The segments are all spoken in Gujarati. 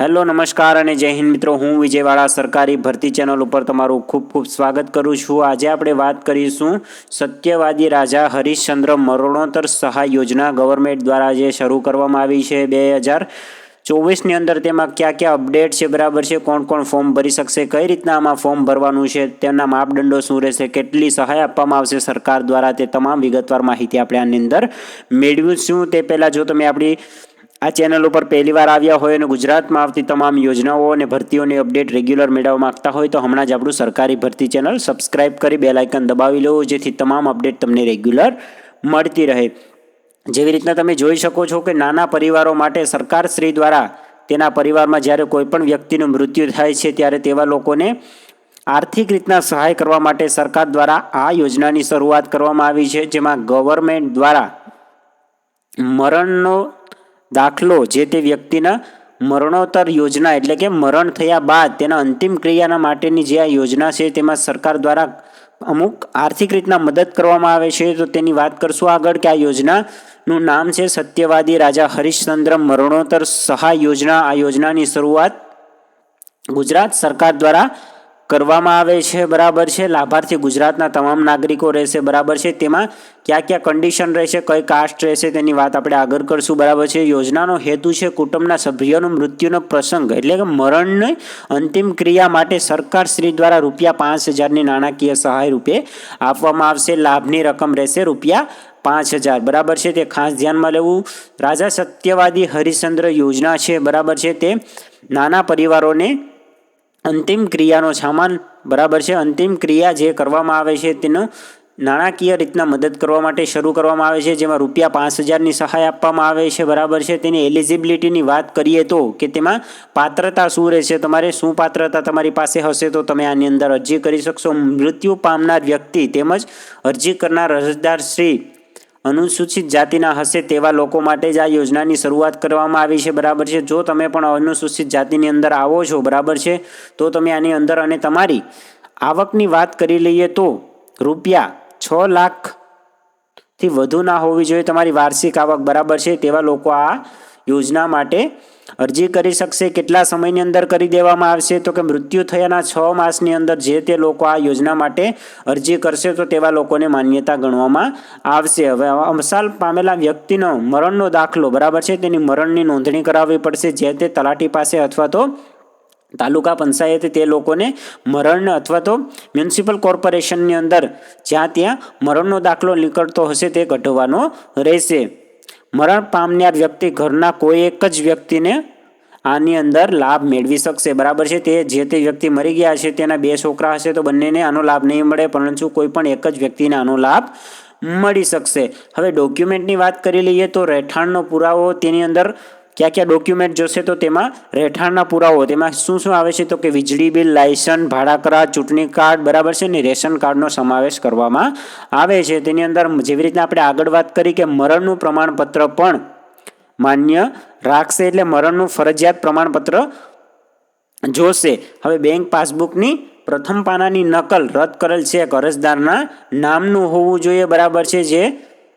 હેલો, નમસ્કાર અને જય હિન્દ મિત્રો. હું વિજયવાડા સરકારી ભરતી ચેનલ ઉપર તમારું ખૂબ ખૂબ સ્વાગત કરું છું. આજે આપણે વાત કરીશું સત્યવાદી રાજા હરિશ્ચંદ્ર મરણોત્તર સહાય યોજના ગવર્મેન્ટ દ્વારા જે શરૂ કરવામાં આવી છે બે હજાર ચોવીસની અંદર તેમાં કયા કયા અપડેટ છે, બરાબર છે, કોણ કોણ ફોર્મ ભરી શકશે, કઈ રીતના આમાં ફોર્મ ભરવાનું છે, તેમના માપદંડો શું રહેશે, કેટલી સહાય આપવામાં આવશે સરકાર દ્વારા તે તમામ વિગતવાર માહિતી આપણે આની અંદર મેળવીશું. તે પહેલાં જો તમે આપણી આ ચેનલ ઉપર પહેલી વાર આવ્યા હોય અને ગુજરાતમાં આવતી તમામ યોજનાઓ અને ભરતીઓની અપડેટ રેગ્યુલર મેળવવા માંગતા હોય તો હમણાં જ આપણું સરકારી ભરતી ચેનલ સબસ્ક્રાઇબ કરી બેલાઇકન દબાવી લો, જેથી તમામ અપડેટ તમને રેગ્યુલર મળતી રહે. જેવી રીતના તમે જોઈ શકો છો કે નાના પરિવારો માટે સરકાર શ્રી દ્વારા તેના પરિવારમાં જ્યારે કોઈપણ વ્યક્તિનું મૃત્યુ થાય છે, ત્યારે તેવા લોકોને આર્થિક રીતના સહાય કરવા માટે સરકાર દ્વારા આ યોજનાની શરૂઆત કરવામાં આવી છે, જેમાં ગવર્મેન્ટ દ્વારા મરણનો દાખલો જે તે વ્યક્તિના મરણોત્તર યોજના એટલે કે મરણ થયા બાદ તેના અંતિમ ક્રિયાના માટેની જે આ યોજના છે તેમાં સરકાર દ્વારા અમુક આર્થિક રીતના મદદ કરવામાં આવે છે તો તેની વાત કરશું આગળ કે આ યોજનાનું નામ છે સત્યવાદી રાજા હરિશ્ચંદ્ર મરણોત્તર સહાય યોજના. આ યોજનાની શરૂઆત ગુજરાત સરકાર દ્વારા કરવામાં આવે છે, બરાબર છે. લાભાર્થી ગુજરાતના તમામ નાગરિકો રહેશે, બરાબર છે. તેમાં કયા કયા કન્ડિશન રહેશે, કઈ કાસ્ટ રહેશે, તેની વાત આપણે આગળ કરશું, બરાબર છે. યોજનાનો હેતુ છે કુટુંબના સભ્યોનું મૃત્યુનો પ્રસંગ, એટલે કે મરણની અંતિમ ક્રિયા માટે સરકાર શ્રી દ્વારા રૂપિયા પાંચ હજારની નાણાકીય સહાય રૂપે આપવામાં આવશે. લાભની રકમ રહેશે રૂપિયા પાંચ હજાર, બરાબર છે. તે ખાસ ધ્યાનમાં લેવું. રાજા સત્યવાદી હરિશ્ચંદ્ર યોજના છે, બરાબર છે. તે નાના પરિવારોને અંતિમ ક્રિયાનો સામાન બરાબર છે. અંતિમ ક્રિયા જે કરવામાં આવે છે તેનો નાણાકીય રીતના મદદ કરવા માટે શરૂ કરવામાં આવે છે. જેમાં રૂપિયા પાંચ હજારની સહાય આપવામાં આવે છે. બરાબર છે. તેની એલિજિબિલિટીની વાત કરીએ તો કે તેમાં પાત્રતા શું રહેશે? તમારે શું પાત્રતા તમારી પાસે હશે તો તમે આની અંદર અરજી કરી શકશો. મૃત્યુ પામનાર વ્યક્તિ તેમજ અરજી કરનાર અરજદાર શ્રી અનુસૂચિત જાતિના હશે તેવા લોકો માટે જ આ યોજનાની શરૂઆત કરવામાં આવી છે. બરાબર છે? જો તમે પણ અનુસૂચિત જાતિની અંદર આવો છો, બરાબર છે? તો તમે આની અંદર અને તમારી આવકની વાત કરી લઈએ તો રૂપિયા છ લાખથી વધુ ના હોવી જોઈએ તમારી વાર્ષિક આવક, બરાબર છે? તેવા લોકો આ યોજના માટે અરજી કરી શકશે, કેટલા સમયની અંદર કરી દેવામાં આવશે? તો કે મૃત્યુ થયાના છ માસની અંદર જે તે લોકો આ યોજના માટે અરજી કરશે, તો તેવા લોકોને માન્યતા ગણવામાં આવશે. હવે અમસાલ પામેલા વ્યક્તિનો મરણનો દાખલો, બરાબર છે? તેની મરણની નોંધણી કરાવવી પડશે. જે તે તલાટી પાસે અથવા તો તાલુકા પંચાયતે તે લોકોને મરણ અથવા તો મ્યુનિસિપલ કોર્પોરેશનની અંદર જ્યાં ત્યાં મરણનો દાખલો નીકળતો હશે, તે કઢવાનો રહેશે. મરણ પામનાર વ્યક્તિ ઘરના કોઈ એક જ વ્યક્તિને આની અંદર લાભ મેળવી શકશે. બરાબર છે? તે જે તે વ્યક્તિ મરી ગયા છે, તેના બે છોકરા હશે, તો બંનેને આનો લાભ નહીં મળે, પરંતુ કોઈ પણ એક જ વ્યક્તિને આનો લાભ મળી શકશે. હવે ડોક્યુમેન્ટની વાત કરી લઈએ તો રહેઠાણનો પુરાવો તેની અંદર કયા કયા ડોક્યુમેન્ટ જોશે તો તેમાં રહેઠાણના પુરાવો, તેમાં શું શું આવે છે તો કે વીજળી બિલ લાયસન્સ ભાડા કરાર, ચૂંટણી કાર્ડ, બરાબર છે ને? રેશન કાર્ડનો સમાવેશ કરવામાં આવે છે. તેની અંદર જેવી રીતના આપણે આગળ વાત કરી કે મરણનું પ્રમાણપત્ર પણ માન્ય રાખશે એટલે મરણનું ફરજિયાત પ્રમાણપત્ર જોશે. હવે બેંક પાસબુકની પ્રથમ પાનાની નકલ રદ કરેલ છે અરજદારના નામનું હોવું જોઈએ, બરાબર છે, જે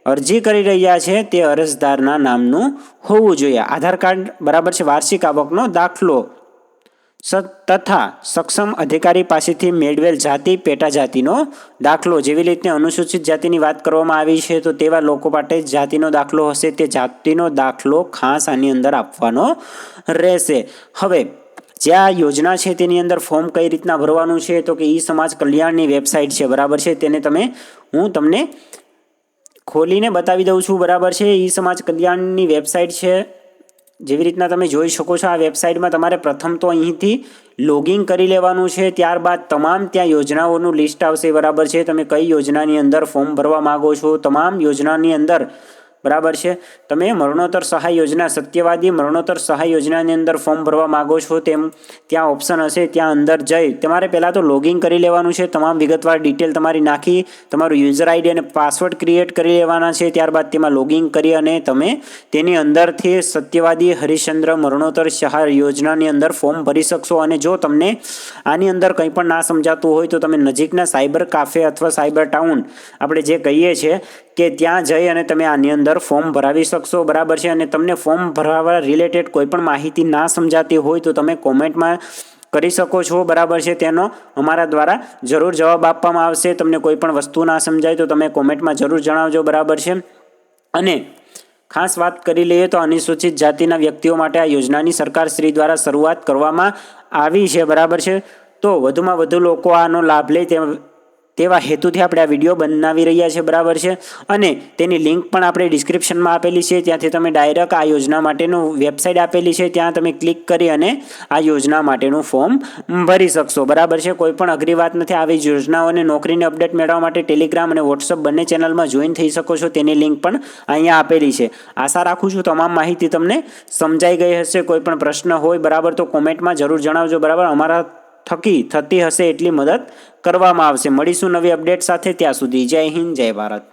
અરજી કરી રહ્યા છે તે અરજદારના નામનું હોવું જોઈએ. આધાર કાર્ડ બરાબર છે, વાર્ષિક આવકનો દાખલો. તથા સક્ષમ અધિકારી પાસેથી મેળવેલ જાતિ પેટા જાતિનો દાખલો. જેવી રીતે અનુસૂચિત જાતિની વાત કરવામાં આવી છે, તો તેવા લોકો માટે જાતિનો દાખલો હશે. તે જાતિનો દાખલો ખાસ આની અંદર આપવાનો રહેશે. હવે, જે આ યોજના છે તેની અંદર ફોર્મ કઈ રીતના ભરવાનું છે, તો કે ઈ સમાજ કલ્યાણની વેબસાઇટ છે, બરાબર છે? તેને તમે, હું તમને ખોલીને બતાવી દઉં છું, બરાબર છે? ઈ સમાજ કલ્યાણની વેબસાઇટ છે. જેવી રીતના તમે જોઈ શકો છો, આ વેબસાઇટમાં તમારે પ્રથમ તો અહીંથી લોગિન કરી લેવાનું છે, ત્યારબાદ તમામ ત્યાં યોજનાઓનું લિસ્ટ આવશે, બરાબર છે? તમે કઈ યોજનાની અંદર ફોર્મ ભરવા માગો છો, તમામ યોજનાની અંદર બરાબર છે? તમે મરણોત્તર સહાય યોજના, સત્યવાદી મરણોત્તર સહાય યોજનાની અંદર ફોર્મ ભરવા માગો છો તેમ ત્યાં ઓપ્શન હશે, ત્યાં અંદર જઈ. તમારે પહેલાં તો લોગિન કરી લેવાનું છે, તમામ વિગતવાર ડિટેલ તમારી નાખી, તમારું યુઝર આઈડી અને પાસવર્ડ ક્રિએટ કરી લેવાના છે, ત્યારબાદ તેમાં લોગિન કરી અને તમે તેની અંદરથી સત્યવાદી હરિશ્ચંદ્ર મરણોત્તર સહાય યોજનાની અંદર ફોર્મ ભરી શકશો અને જો તમને આની અંદર કંઈ પણ ના સમજાતું હોય તો તમે નજીકના સાયબર કાફે અથવા સાયબર ટાઉન આપણે જે કહીએ છીએ કે ત્યાં જઈ અને તમે આની અંદર ફોર્મ ભરાવી શકશો. બરાબર છે? અને તમને ફોર્મ ભરાવા રિલેટેડ કોઈ પણ માહિતી ના સમજાતી હોય તો તમે કોમેન્ટમાં કરી શકો છો. બરાબર છે? તેનો અમારા દ્વારા જરૂર જવાબ આપવામાં આવશે. તમને કોઈ પણ વસ્તુ ના સમજાય તો તમે કોમેન્ટમાં જરૂર જણાવજો. બરાબર છે? અને ખાસ વાત કરી લઈએ તો અનુસૂચિત જાતિના વ્યક્તિઓ માટે આ યોજનાની સરકાર શ્રી દ્વારા શરૂઆત કરવામાં આવી છે. બરાબર છે? તો વધુમાં વધુ લોકો આનો લાભ લે તે તેવા હેતુથી આપણે આ વીડિયો બનાવી રહ્યા છે, બરાબર છે? અને તેની લિંક પણ આપણે ડિસ્ક્રિપ્શનમાં આપેલી છે, ત્યાંથી તમે ડાયરેક્ટ આ યોજના માટેનું વેબસાઇટ આપેલી છે, ત્યાં તમે ક્લિક કરી અને આ યોજના માટેનું ફોર્મ ભરી શકશો, બરાબર છે? કોઈ પણ અઘરી વાત નથી, આવી યોજનાઓ અને નોકરીની અપડેટ મેળવવા માટે ટેલિગ્રામ અને વોટ્સઅપ બંને ચેનલમાં જોઈન થઈ શકો છો, તેની લિંક પણ અહીંયા આપેલી છે. આશા રાખું છું તમામ માહિતી તમને સમજાઈ ગઈ હશે, કોઈ પણ પ્રશ્ન હોય, બરાબર, તો કોમેન્ટમાં જરૂર જણાવજો, બરાબર? અમારા થકી થતી હશે એટલી મદદ કરવામાં આવશે. મળીશું નવી અપડેટ સાથે. ત્યાં સુધી જય હિન્દ, જય ભારત.